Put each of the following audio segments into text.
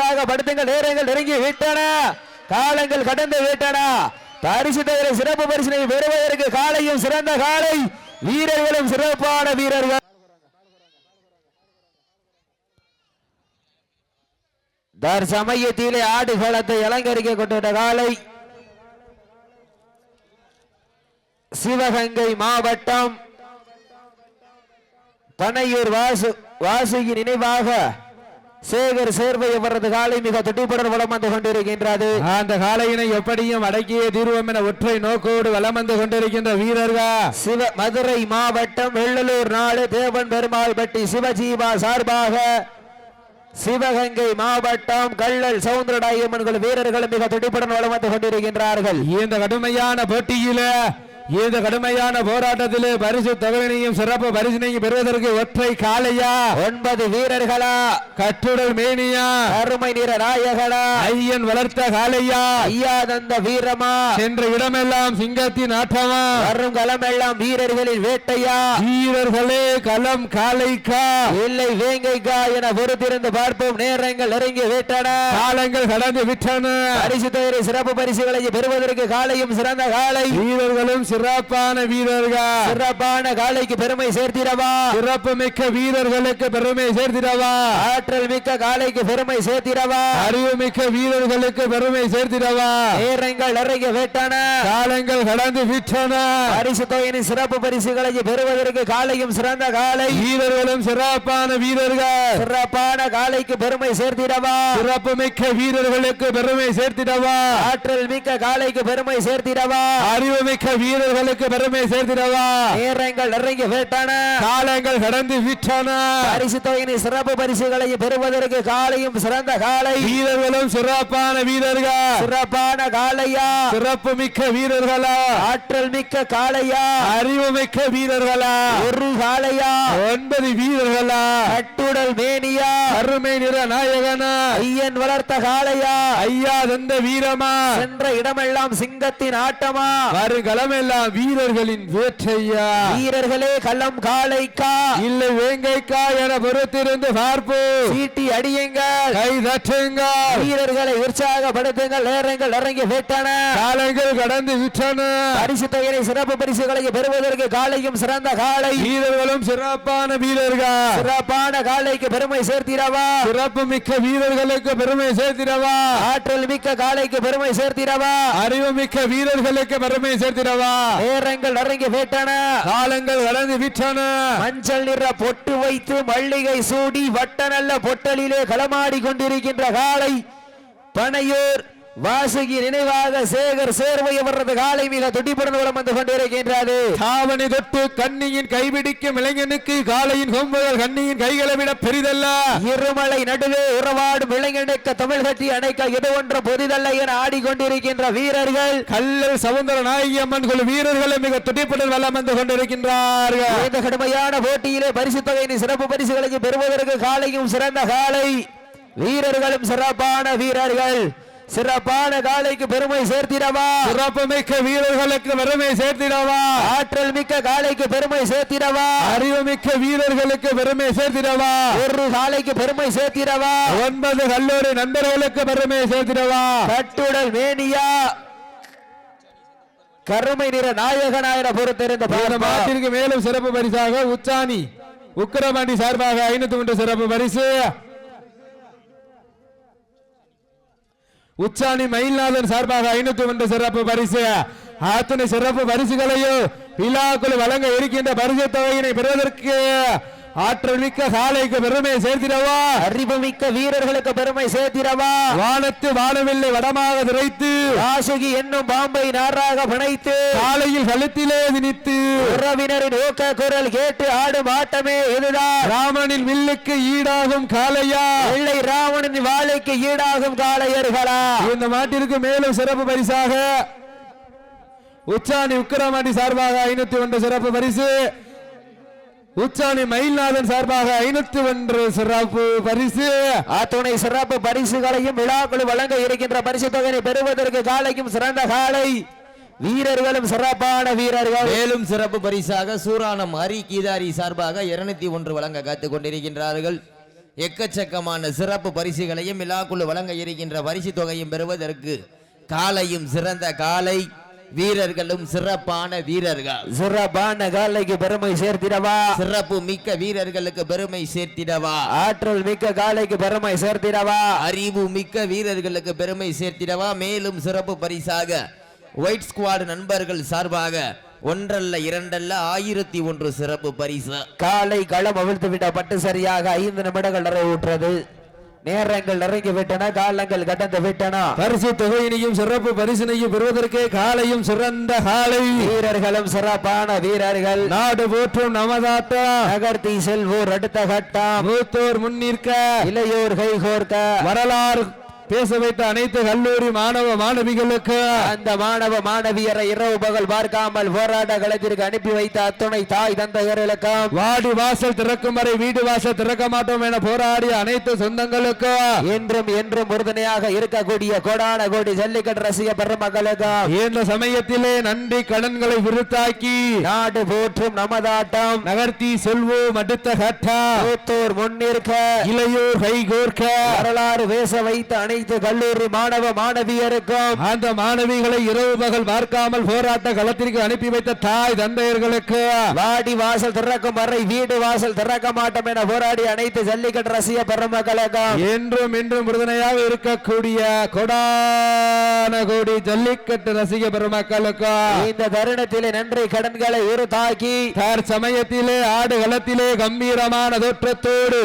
உற்சாகப்படுத்துங்கள் நேரங்கள் நெருங்கி விட்டன. காலங்கள் கடந்து விட்டன. பரிசு சிறப்பு பரிசனை பெறுவதற்கு காலையும் சிறந்த காலை. வீரர்களும் சிறப்பான வீரர்கள். தற்சமயத்திலே ஆடுகளத்தை அலங்கரிக்க கொண்டிருந்த காலை. சிவகங்கை மாவட்டம் பனையூர் வாசு வாசுகி நினைவாக சேகர் சேர்வை அவரது காலை மிக துடிப்புடன் வலம் வந்து கொண்டிருக்கின்றது? அந்த காளையினை எப்படியும் அடக்கியே தீர்வோம் என ஒற்றை நோக்கோடு வலம் வந்து கொண்டிருக்கின்ற வீரர்கள் சிவ மதுரை மாவட்டம் வெள்ளலூர் நாடு தேவன் பெருமாள் பட்டி சிவஜீவா சார்பாக சிவகங்கை மாவட்டம் கள்ளல் சவுந்தரடாயம்மன் குழு வீரர்கள் மிக துடிப்புடன் வலம் வந்து கொண்டிருக்கின்றார்கள். இந்த கடுமையான போட்டியில இந்த கடுமையான போராட்டத்திலே பரிசு தொகையினையும் சிறப்பு பரிசினையும் பெறுவதற்கு ஒற்றை காளையா? ஒன்பது வீரர்களா? கட்டுடல் மேனியா? அருமை நிற நாயகனா? ஐயன் வளர்த்த காளையா? ஐயாதந்த வீரமா? சென்ற இடமெல்லாம் சிங்கத்தின் ஆட்டமா? வரும் களமெல்லாம் வீரர்களின் வேட்டையா? வீரர்களே களம் காளைக்கா? இல்லை வேங்கைக்கா என பொறுத்திருந்து பார்ப்போம். நேரங்கள் நெருங்கி விட்டன. காலங்கள் கடந்து விட்டன. பரிசு தொகை சிறப்பு பரிசுகளை பெறுவதற்கு காலையும் சிறந்த காலை வீரர்களும் சிறப்பான வீரர்கள். சிறப்பான காலைக்கு பெருமை சேர்த்திடவா? சிறப்பு மிக்க வீரர்களுக்கு பெருமை சேர்த்திடவா? ஆற்றல் மிக்க காலைக்கு பெருமை சேர்த்திடவா? அறிவு மிக்க வீரர்களுக்கு பெருமை சேர்த்திடவா? நேரங்கள் நெருங்கி விட்டன. காலங்கள் கடந்து விட்டன. பரிசு தொகையின் சிறப்பு பரிசுகளை பெறுவதற்கு காலையும் சிறந்த காலை. வீரர்களும் சிறப்பான வீரர்கள். சிறப்பான காலைக்கு பெருமை சேர்த்திடவா? சிறப்பு மிக்க வீரர்களுக்கு பெருமை சேர்த்திடவா? ஆற்றல் மிக்க காலைக்கு பெருமை சேர்த்திடவா? அறிவு மிக்க வீரர்களுக்கு பெருமை சேர்த்திடவா? நேரங்கள் நெருங்கி விட்டன. காலங்கள் கடந்து விட்டன. பரிசு தொகையின் சிறப்பு பரிசுகளை பெறுவதற்கு காலையும் சிறந்த காலை. வீரர்களும் சிறப்பான வீரர்கள். சிறப்பான காலையா? சிறப்பு மிக்க வீரர்களா? ஆற்றல் மிக்க காளையா அறிவு மிக்க வீரர்களா? ஒரு காளையா ஒன்பது வீரர்களா? கட்டுடல் மேனியா? அருமை நிற நாயகனா? ஐயன் வளர்த்த காளையா ஐயா தந்த வீரமா? சென்ற இடமெல்லாம் சிங்கத்தின் ஆட்டமா? வருகளமெல்லாம் வீரர்களின் வேற்றையா? வீரர்களே களம் காளைக்கா. இல்லை வேங்கைக்கா என பொறுத்திருந்து பார்ப்போம் சீட்டி அடியுங்கள். கை தட்டுங்க வீரர்களை உற்சாகப்படுத்துங்கள் நேரங்கள் இறங்கி விட்டன. காலங்கள் கடந்து விட்டன. பரிசு தொகையை சிறப்பு பரிசுகளை பெறுவதற்கு காலையும் சிறந்த காலை வீரர்களும் சிறப்பான வீரர்கள். சிறப்பான காலைக்கு பெருமை சேர்த்திடவா? சிறப்பு மிக்க வீரர்களுக்கு பெருமை சேர்த்திடவா? ஆற்றல் மிக்க காலைக்கு பெருமை சேர்த்திடவா? அறிவு மிக்க வீரர்களுக்கு பெருமை சேர்த்திடவா? நேரங்கள் நெருங்கி விட்டன. காலங்கள் கடந்து விட்டன. மஞ்சள் நிற பொட்டு வைத்து மல்லிகை சூடி வட்ட நல்ல பொட்டலிலே களமாடி கொண்டிருக்கின்ற காலை பனையூர் வாசுகி நினைவாக சேகர் சேர்வை அவரது காலை மிக துடிப்புடன் வலம் வந்து கொண்டிருக்கின்றது தாவணி தொட்டு கண்ணியின் கைபிடிக்கும் இளைஞனுக்கு காலையின் கொம்புகள் கண்ணியின் கைகளை விட பெரிதல்ல. இருமலை நடுவே உறவாடும் இளைஞனுக்கு தமிழ் கட்டி அணைக்க இது ஒன்று புதிதல்ல என ஆடிக்கொண்டிருக்கின்ற வீரர்கள். கல்லல் சவுந்தர நாயகி அம்மன் குழு வீரர்களும் மிக துடிப்புடன் வலம் வந்து கொண்டிருக்கின்றார்கள். இந்த கடுமையான போட்டியிலே பரிசு தொகையின் சிறப்பு பரிசுகளை பெறுவதற்கு காலையும் சிறந்த காலை. வீரர்களும் சிறப்பான வீரர்கள். சிறப்பான காலைக்கு பெருமை சேர்த்திடவா? சிறப்பு மிக்க வீரர்களுக்கு பெருமை சேர்த்திடவா? ஆற்றல் மிக்க காலைக்கு பெருமை சேர்த்திடவா? அறிவு மிக்க வீரர்களுக்கு பெருமை சேர்த்திடவா? ஒரு காலைக்கு பெருமை சேர்த்திடவா? ஒன்பது கல்லூரி நண்பர்களுக்கு பெருமை சேர்த்திடவா? கட்டுடல் மேனியா. கருமை நிற நாயகனாயிர பொறுத்திருந்த மாட்டிற்கு மேலும் சிறப்பு பரிசாக உச்சாணி உக்கிரமாண்டி சார்பாக ஐநூத்தி ஒன்று சிறப்பு பரிசு. உச்சாணி மயில்நாதன் சார்பாக ஐநூத்தி ஒன்று சிறப்பு பரிசு. அத்தனை சிறப்பு பரிசுகளையும் விழாக்குள் வழங்க இருக்கின்ற பரிசு தொகையினை பெறுவதற்கு ஆற்றல் மிக்க சாலைக்கு பெருமை சேர்த்திடவா? அறிவுமிக்க வீரர்களுக்கு பெருமை சேர்த்திடவா? வானத்து வானவில்லை வடமாக திரைத்து வாசுகி என்னும் பாம்பை நாராக பிணைத்து காலையில் கழுத்திலே திணித்து உறவினரின் ஊக்க குரல் கேட்டு ஆடும் ஆட்டமே இதுதான். ராமனின் வில்லுக்கு ஈடாகும் காளையா? வெள்ளை ராவணனின் வாழைக்கு ஈடாகும் காளையர்களா? இந்த மாட்டிற்கு மேலும் சிறப்பு பரிசாக உச்சாணி உக்கிரமாண்டி சார்பாக ஐநூத்தி ஒன்று சிறப்பு பரிசு. உச்சாணி மயில்நாதன் சார்பாக ஐநூத்தி ஒன்று சிறப்பு பரிசு. அத்துணை சிறப்பு பரிசுகளையும் விழாக்கள் வழங்க இருக்கின்ற பரிசு தொகையை பெறுவதற்கு காலைக்கும் சிறந்த காலை. வீரர்களும் சிறப்பான வீரர்கள். மேலும் சிறப்பு பரிசாக சூரானம் ஹரி கீதாரி சார்பாக இருநூத்தி ஒன்று வழங்க காத்துக் கொண்டிருக்கின்றார்கள். எக்கச்சக்கமான சிறப்பு பரிசுகளையும் விழாக்குழு வழங்க இருக்கின்ற பரிசு தொகையும் பெறுவதற்கு காலையும் சிறந்த காலை. வீரர்களும் சிறப்பான வீரர்கள். சிறப்பான காலைக்கு பெருமை சேர்த்திடவா? சிறப்பு மிக்க வீரர்களுக்கு பெருமை சேர்த்திடவா? ஆற்றல் மிக்க காலைக்கு பெருமை சேர்த்திடவா? அறிவு மிக்க வீரர்களுக்கு பெருமை சேர்த்திடவா? மேலும் சிறப்பு பரிசாக ஒயிட் ஸ்குவாட் நண்பர்கள் சார்பாக ஒன்றல்ல இரண்டல்ல ஆயிரத்தி ஒன்று சிறப்பு பரிசு. காலை களம் அவிழ்த்து விடப்பட்டு சரியாக ஐந்து நிமிடங்கள் நிறைவுற்றது. நேரங்கள் நெருங்கி விட்டன காலங்கள் கடந்து விட்டன. பரிசு தொகையினையும் சிறப்பு பரிசினையும் பெறுவதற்கு காலையும் சிறந்த காலை. வீரர்களும் சிறப்பான வீரர்கள். நாடு போற்றும் நமதாட்டம் நகர்த்தி செல்வோர் அடுத்த கட்டம். மூத்தோர் முன்னிற்க. இளையோர் கைகோர்க்க. வரலாறு பேச வைத்த அனைத்து கல்லூரி மாணவ மாணவிகளுக்கு அந்த மாணவ மாணவியரை இரவு பகல் பார்க்காமல் போராட்ட களத்திற்கு அனுப்பி வைத்த அத்துணை தாய் தந்தையர்களுக்கும் வாடி வாசல் திறக்கும் வரை வீடு வாசல் திறக்க மாட்டோம் என போராடிய அனைத்து சொந்தங்களுக்கு என்றும் என்றும் உறுதுணையாக இருக்கக்கூடிய கோடான கோடி ஜல்லிக்கட்டு ரசிக பெருமக்களுக்கும் இந்த சமயத்திலே நன்றி கடன்களை விருத்தாக்கி நாடு போற்றும் நமதாட்டம் நகர்த்தி செல்வோம் அடுத்த கட்டா. முன்னிற்க. இளையோர் கைகோர்க்க வரலாறு பேச வைத்த அனைத்து கல்லூரி மாணவ மாணவியருக்கும் அந்த மாணவிகளை இரவு பகல் பார்க்காமல் போராட்ட களத்திற்கு அனுப்பி வைத்த தாய் தந்தையர்களுக்கு வாடி வாசல் திறக்கும் வரை வீடு வாசல் திறக்க மாட்டோம் என போராடி அனைத்து ஜல்லிக்கட்டு ரசிக பெருமக்களுக்கும். என்றும் இன்றும் உறுதுணையாக இருக்கக்கூடிய கொடான கோடி ஜல்லிக்கட்டு ரசிக பெருமக்களுக்கு இந்த தருணத்திலே நன்றி கடன்களை ஒரு தாக்கி சமயத்திலே ஆடு களத்திலே கம்பீரமான தோற்றத்தோடு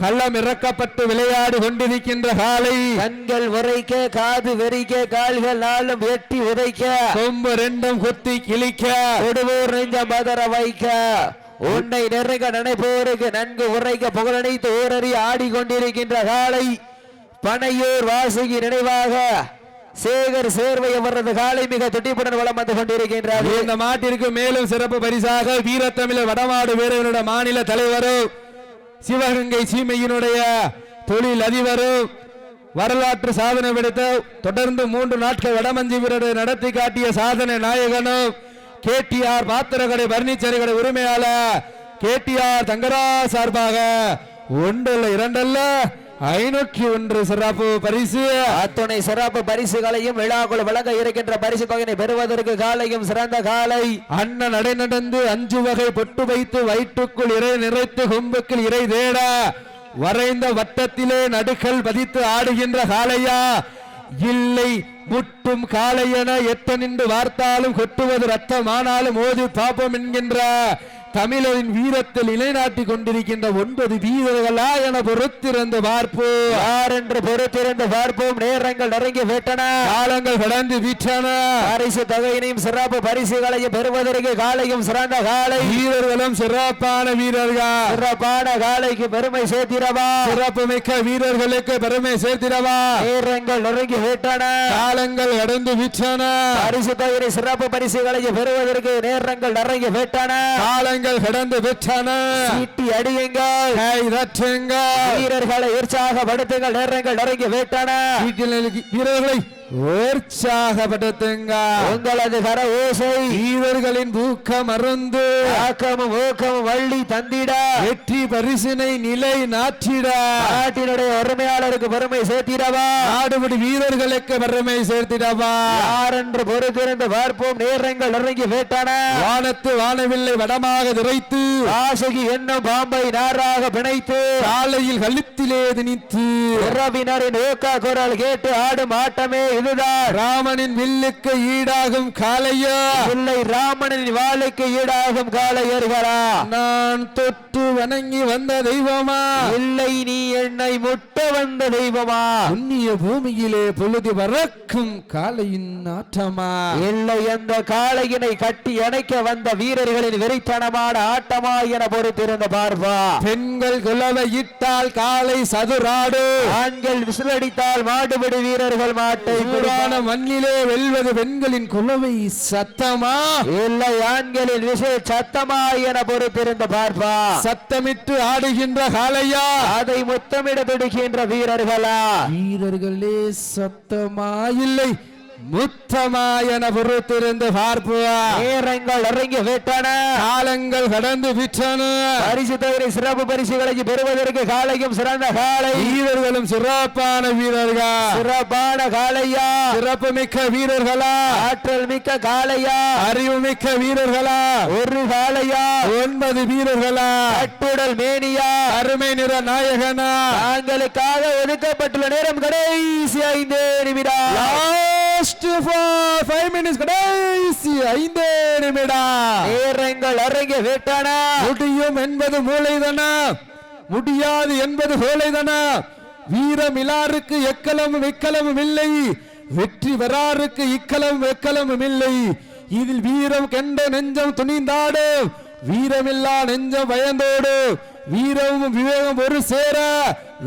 கள்ளம் இறக்கப்பட்டு விளையாடி கொண்டிருக்கின்ற காலை. கண்கள் உரைக்க காது வெறிக்க கால்கள் நாளும் வெட்டி உதைக்க. கொம்பு ரெண்டும் குத்தி கிழிக்க. கொடுவோர் நெஞ்ச மதர வைக்க. உன்னை நெருங்க நினைப்போருக்கு நன்கு உரைக்க புகழனைத்து ஊரறி ஆடிக்கொண்டிருக்கின்ற காலை. பனையூர் வாசுகி நினைவாக சேகர் சேர்வை அவரது காலை மிக துடிப்புடன் வளம் வந்து கொண்டிருக்கின்றார். இந்த மாட்டிற்கு மேலும் சிறப்பு பரிசாக வீரத்தமிழர் வடமாடு வீரர்களுடைய மாநில தலைவரும் சிவகங்கை சீமையினுடைய தொழில் அதிபரும் வரலாற்று சாதனை விடுத்த தொடர்ந்து மூன்று நாட்கள் வடமஞ்சி வீரரை நடத்தி காட்டிய சாதனை நாயகனும் கேடிஆர் பாத்திரக்கடை பர்னிச்சர் கடை உரிமையாளர் கேடிஆர் தங்கரா சார்பாக ஒன்றல்ல இரண்டல்ல ஐநூற்றி ஒன்று சிறப்பு பரிசு. அத்துணை சிறப்பு பரிசுகளையும் விழாக்குள் வழங்க இருக்கின்ற பரிசு தொகையினை பெறுவதற்கு காலையும் சிறந்த காலை. அண்ணன் நடை நடந்து அஞ்சு வகை பொட்டு வைத்து வயிற்றுக்குள் இறை நிறைத்து கொம்புக்குள் இறை தேட வரைந்த வட்டத்திலே நடுக்கல் பதித்து ஆடுகின்ற காளையா? இல்லை முட்டும் காளையென எத்த நின்று வார்த்தாலும் கொட்டுவது ரத்தமானாலும் ஓதி பாப்போம் என்கின்ற தமிழரின் வீரத்தில் நிலைநாட்டி கொண்டிருக்கின்ற ஒன்பது வீரர்களா என பொறுத்திருந்து பார்ப்போம். யார் என்று பொறுத்திருந்து பார்ப்போம். நேரங்கள் நெருங்கி விட்டன. காலங்கள் கடந்து விட்டன பரிசு தொகையினையும் சிறப்பு பரிசுகளையும் பெறுவதற்கு காலையும் சிறந்த காலை. வீரர்களும் சிறப்பான வீரர்கள். சிறப்பான காலைக்கு பெருமை சேர்த்திடவா? சிறப்பு மிக்க வீரர்களுக்கு பெருமை சேர்த்திடவா? நேரங்கள் நெருங்கி விட்டன. காலங்கள் கடந்து விட்டன பரிசு தொகையினை சிறப்பு பரிசுகளையும் பெறுவதற்கு நேரங்கள் நெருங்கி விட்டன. காலங்கள் கடந்து விட்டன. சீட்டி அடியுங்கள். தட்டுங்கள். வீரர்களை உற்சாகப்படுத்துங்கள். நேரங்கள் நெருங்கி விட்டன. வீரர்களை உற்சாகப்படுத்துங்க உங்களது கர ஓசை வீரர்களின் ஊக்கம் அருந்து ஆக்கமும் ஊக்கமும் வள்ளி தந்திட. வெற்றி பரிசினை நிலை நாட்டிட நாட்டினுடைய உரிமையாளருக்கு பெருமை சேர்த்திடவா? நாடுபடி வீரர்களுக்கு பெருமை சேர்த்திடவா? யார் என்று பொறுத்திருந்து பார்ப்போம். நேரங்கள் நெருங்கி விட்டன. வானத்து வானவில்லை வடமாக நிறைத்து. ஆசகி என்னும் பாம்பை நாராக பிணைத்து. காலையில் கழுத்திலே திணித்து. உறவினரின் ஊக்க குரல் கேட்டு ஆடும் ஆட்டமே இதுதான். ராமனின் வில்லுக்கு ஈடாகும் காளையா? இல்லை ராமனின் வாளுக்கு ஈடாகும் காளையர்களா நான் தொட்டு வணங்கி வந்த தெய்வமா? இல்லை நீ என்னை முட்ட வந்த தெய்வமா? புண்ணிய பூமியிலே பொழுது பறக்கும் காளையின் ஆட்டமா? இல்லை அந்த காளையினை கட்டி அணைக்க வந்த வீரர்களின் வெறித்தனமான ஆட்டமா என பொறுத்திருந்த பார்ப்பா. பெண்கள் குலவை இட்டால் காலை சதுராடு. ஆண்கள் விசிலடித்தால் மாடுபிடி வீரர்கள் மாட்டை சூடான மண்ணிலே வெல்வது பெண்களின் குலவை சத்தமா? இல்லை ஆண்களில் விசை சத்தமா என பொறுத்திருந்த பார்ப்பா. சத்தமிட்டு ஆடுகின்ற காளையா? அதை முத்தமிட துடிக்கின்ற வீரர்களா? வீரர்களே சத்தமா இல்லை முத்தமா என பொறுத்திருந்து பார்ப்போம்? நேரங்கள் இறங்கி விட்டன. காலங்கள் கடந்து விற்றன பரிசு தொகை சிறப்பு பரிசுகளை பெறுவதற்கு காலையும் சிறந்த காலை. வீரர்களும் சிறப்பான வீரர்கள்? சிறப்பான காளையா சிறப்பு மிக்க வீரர்களா? ஆற்றல் மிக்க காளையா அறிவு மிக்க வீரர்களா? ஒரு காளையா ஒன்பது வீரர்களா? கட்டுடல் மேனியா? அருமை நிற நாயகனா? தாங்களுக்காக ஒதுக்கப்பட்டுள்ள நேரம் கடைசி ஐந்து நிமிடம். லாஸ்ட் ஃபைவ் மினிட்ஸ் கடைசி ஐந்தே நிமிடம். நேரங்கள் இறங்கி விட்டன. முடியும் என்பது மூளைதானா முடியாது என்பது கோலைதானா வீரம் இலாருக்கு எக்கலமும் எக்கலமும் இல்லை. வெற்றி வராருக்கு இக்கலமும் எக்கலமும் இல்லை. இதில் வீரம் கெண்ட நெஞ்சம் துணிந்தாடு. வீரமில்லா நெஞ்சம் பயந்தோடு. வீரமும் விவேகம் ஒரு சேர.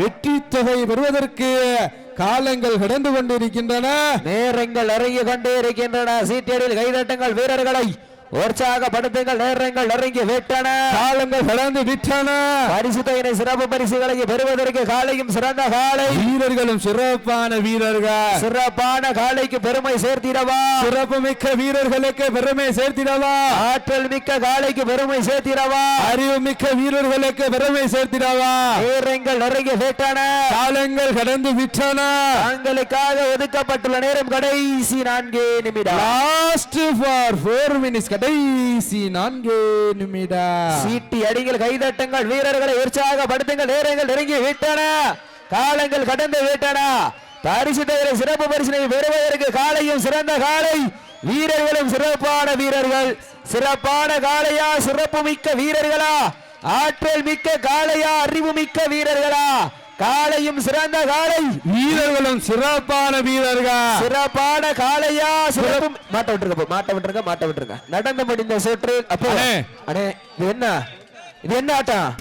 வெற்றி தொகை பெறுவதற்கு காலங்கள் கடந்து கொண்டிருக்கின்றன. நேரங்கள் அறிய கொண்டே இருக்கின்றன சீட்டடியில் கைதட்டுங்கள் வீரர்களை. உற்சாகப்படுத்துங்கள் நேரங்கள் இறங்கி விட்டன. காலங்கள் கடந்து விட்டன. பரிசு தொகையினை சிறப்பு பரிசுகளை பெறுவதற்கு காலையும் சிறந்த காலை. வீரர்களும் சிறப்பான வீரர்கள். சிறப்பான காலைக்கு பெருமை சேர்த்திடவா. சிறப்பு மிக்க வீரர்களுக்கு பெருமை சேர்த்திடவா. ஆற்றல் மிக்க காலைக்கு பெருமை சேர்த்திடவா. அறிவு மிக்க வீரர்களுக்கு பெருமை சேர்த்திடவா. நேரங்கள் இறங்கி விட்டன. காலங்கள் கடந்து விட்டன. தாங்களுக்காக ஒதுக்கப்பட்டுள்ள நேரம் கடைசி நான்கு நிமிடம். லாஸ்ட் ஃபார் ஃபோர் மினிட்ஸ் கடைசி நான்கு நிமிட சீட்டி அடிகள் கைதட்டுங்கள் வீரர்களை உற்சாகப்படுத்துங்கள் நேரங்கள் நெருங்கி விட்டன. காலங்கள் கடந்து விட்டன. பரிசு தவிர சிறப்பு பரிசனை பெறுவதற்கு காலையும் சிறந்த காலை. வீரர்களும் சிறப்பான வீரர்கள். சிறப்பான காலையா சிறப்பு மிக்க வீரர்களா? ஆற்றல் மிக்க காளையா அறிவு மிக்க வீரர்களா? காலையும் சிறந்த காலை வீரர்களும் சிறப்பான வீரர்கள். சிறப்பான காளையா சிறப்பு. மாட்ட விட்டுருங்க போ, மாட்ட விட்டுருங்க மாட்ட விட்டுருங்க. நடந்து முடிந்த சுற்று. அப்போ. அண்ணே இது என்ன? இது என்ன ஆட்டம்?